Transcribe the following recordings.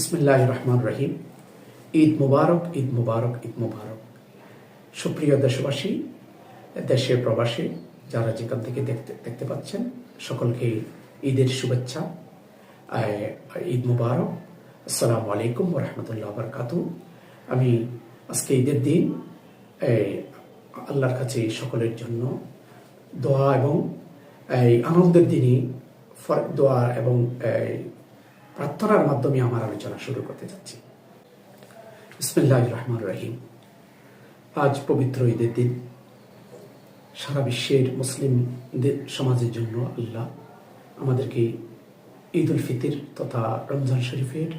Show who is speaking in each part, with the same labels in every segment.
Speaker 1: বিসমিল্লাহ রহমান রহিম ঈদ মুবারক ঈদ মুবারক ঈদ মুবারক। সুপ্রিয় দেশবাসী দেশে প্রবাসী, যারা যেখান থেকে দেখতে দেখতে পাচ্ছেন, সকলকে ঈদের শুভেচ্ছা ঈদ মুবারক। আসসালামু আলাইকুম রহমতুল্লাহ বরকাতু আমি আজকে ঈদের দিন আল্লাহর কাছে সকলের জন্য দোয়া এবং আনন্দের দিনই দোয়া এবং প্রার্থনার মাধ্যমে আমার আলোচনা শুরু করতে যাচ্ছি। ইসমিল্লাহ রহমান রহিম। আজ পবিত্র ঈদের দিন। সারা বিশ্বের মুসলিমদের সমাজের জন্য আল্লাহ আমাদেরকে ঈদ উল ফিতির তথা রমজান শরীফের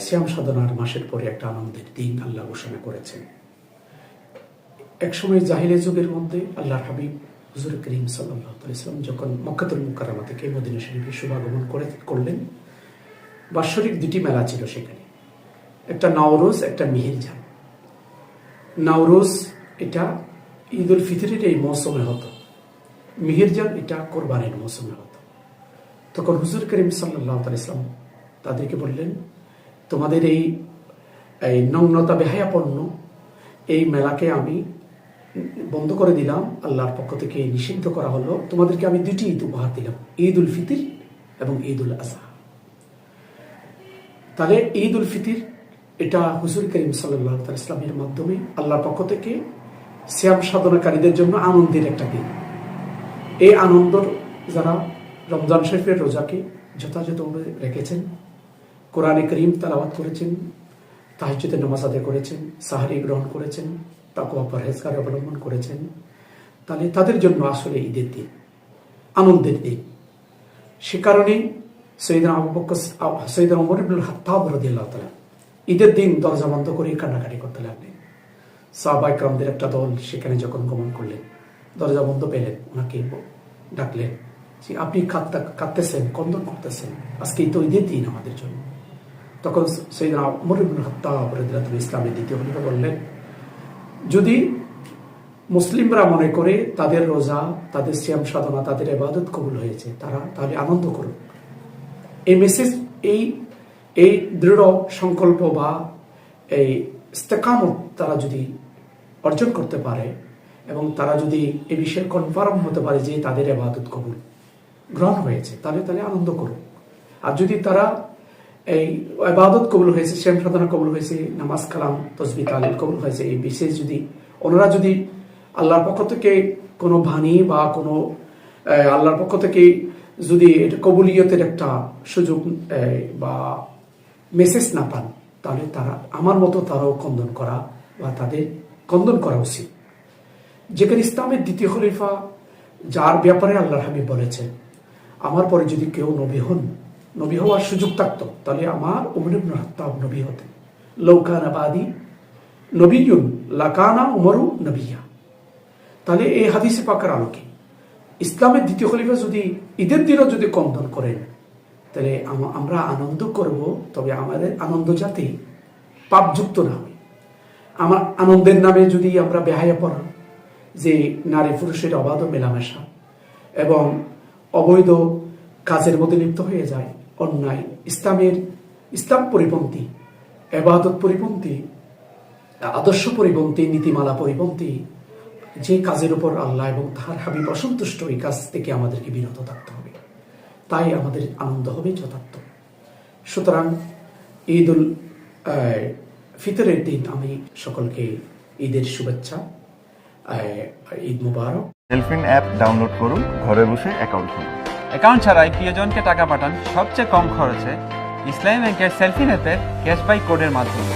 Speaker 1: শ্যাম সাধনার মাসের পরে একটা আনন্দের দিন আল্লাহ ঘোষণা করেছেন। একসময় জাহিলে যুগের মধ্যে আল্লাহর হাবিব হুজুর করিম সাল্লাহ ইসলাম যখন মক্কাতুল মুকাররমা থেকে মদিনা শরীফে শুভাগমন করে, করলেন বাৎসরিক দুটি মেলা ছিল সেখানে। একটা নওরোজ, একটা মিহিরজান নওরোজ, এটা ঈদ উল ফিতরের এই মৌসুমে হতো। মিহিরজান এটা কোরবানের মৌসুমে হতো। তখন হুজুর করিম সাল্লাহ ইসলাম তাদেরকে বললেন, তোমাদের এই এই নগ্নতা বেহায়াপন্ন এই মেলাকে আমি বন্ধ করে দিলাম। আল্লাহর পক্ষ থেকে নিষিদ্ধ করা হলো। তোমাদেরকে আমি দুটি ঈদ উপহার দিলাম। ঈদ উল ফিতির এবং ঈদ উল আজহা তাহলে ঈদ উল ফিতির, এটা হুজুর করিম সাল্লাহ ইসলামের মাধ্যমে আল্লাহর পক্ষ থেকে শ্যাম সাধনাকারীদের জন্য আনন্দের একটা দিন। এই আনন্দ যারা রমজান শরীফের রোজাকে যথাযথভাবে রেখেছেন, কোরআনে করিম তালাবাত করেছেন, তাহাজ্জুদের নামাজ আদায় করেছেন, সাহারি গ্রহণ করেছেন তাকুয়া পরহেজগার অবলম্বন করেছেন, তাহলে তাদের জন্য আসলে ঈদের দিন, আনন্দের দিন। সে কারণে সৈয়দনা আবু বকর সৈয়দনা ওমর ইবনুল হাত্তাব রাদিয়াল্লাহু ঈদের দিন দরজা বন্ধ করে কান্নাকাটি করতে লাগলেন। সাহাবা ইকরামদের একটা দল সেখানে যখন গমন করলেন, দরজা বন্ধ পেলেন ওনাকে ডাকলেন যে, আপনি কাঁদতে কাঁদতেছেন, কন্দন করতেছেন আজকে তো ঈদের দিন আমাদের জন্য। তখন সৈয়দনা ওমর ইবনুল হাত্তাব রাদিয়াল্লাহু ইসলামের দ্বিতীয় খলিফা বললেন, যদি মুসলিমরা মনে করে তাদের রোজা, তাদের শ্যাম সাধনা, তাদের এবাদত কবুল হয়েছে, তারা তাহলে আনন্দ করুক। এই মেসেজ এই এই দৃঢ় সংকল্প বা এই ইস্তেকামত তারা যদি অর্জন করতে পারে এবং তারা যদি এ বিষয়ে কনফার্ম হতে পারে যে তাদের এবাদত কবুল গ্রহণ হয়েছে, তাহলে তাহলে আনন্দ করুক আর যদি তারা এই আবাদত কবুল হয়েছে, শ্যাম সাধনা কবুল হয়েছে, নামাজ কালাম, তসবি, তালিল কবুল হয়েছে, এই বিশেষ যদি ওনারা যদি আল্লাহর পক্ষ থেকে কোনো ভানি বা কোনো আল্লাহর পক্ষ থেকে যদি এটা কবুলিয়তের একটা সুযোগ বা মেসেজ না পান, তাহলে তারা, আমার মতো তারাও কন্দন করা বা তাদের কন্দন করা উচিত। যেখানে ইসলামের দ্বিতীয় খলিফা, যার ব্যাপারে আল্লাহর হাবিব বলেছেন, আমার পরে যদি কেউ নবী হন, নবী হওয়ার সুযোগ থাকতো, তাহলে আমার উমর ইবনে হাত্তাব নবী হতেন। লৌকান আবাদি নবীন লাকানা উমরু নবিয়া তাহলে এই হাদিসে পাকার আলোকে ইসলামের দ্বিতীয় খলিফা যদি ঈদের দিনও যদি কন্দন করেন তাহলে আমরা আনন্দ করব, তবে আমাদের আনন্দ যাতে পাপযুক্ত না হয়। আমার আনন্দের নামে যদি আমরা বেহায়া পড়া, যে নারী পুরুষের অবাধ মেলামেশা এবং অবৈধ কাজের মধ্যে লিপ্ত হয়ে যায়, অন্যায়, ইসলামের, ইসলাম পরিপন্থী, এবাদত পরিপন্থী, আদর্শ পরিপন্থী, নীতিমালা পরিপন্থী যে কাজের উপর আল্লাহ এবং তাহার হাবিব অসন্তুষ্ট এই কাজ থেকে আমাদেরকে বিরত থাকতে হবে। তাই আমাদের আনন্দ হবে যথার্থ। সুতরাং ঈদ উল ফিতরের দিন আমি সকলকে ঈদের শুভেচ্ছা ঈদ মুবারক।
Speaker 2: সেলফিন অ্যাপ ডাউনলোড করুন ঘরে বসে অ্যাকাউন্ট খুলুন।
Speaker 3: অ্যাকাউন্ট ছাড়াই প্রিয়জনকে টাকা পাঠান সবচেয়ে কম খরচে ইসলামী ব্যাংকের সেলফি অ্যাপের ক্যাশবাই কোডের মাধ্যমে।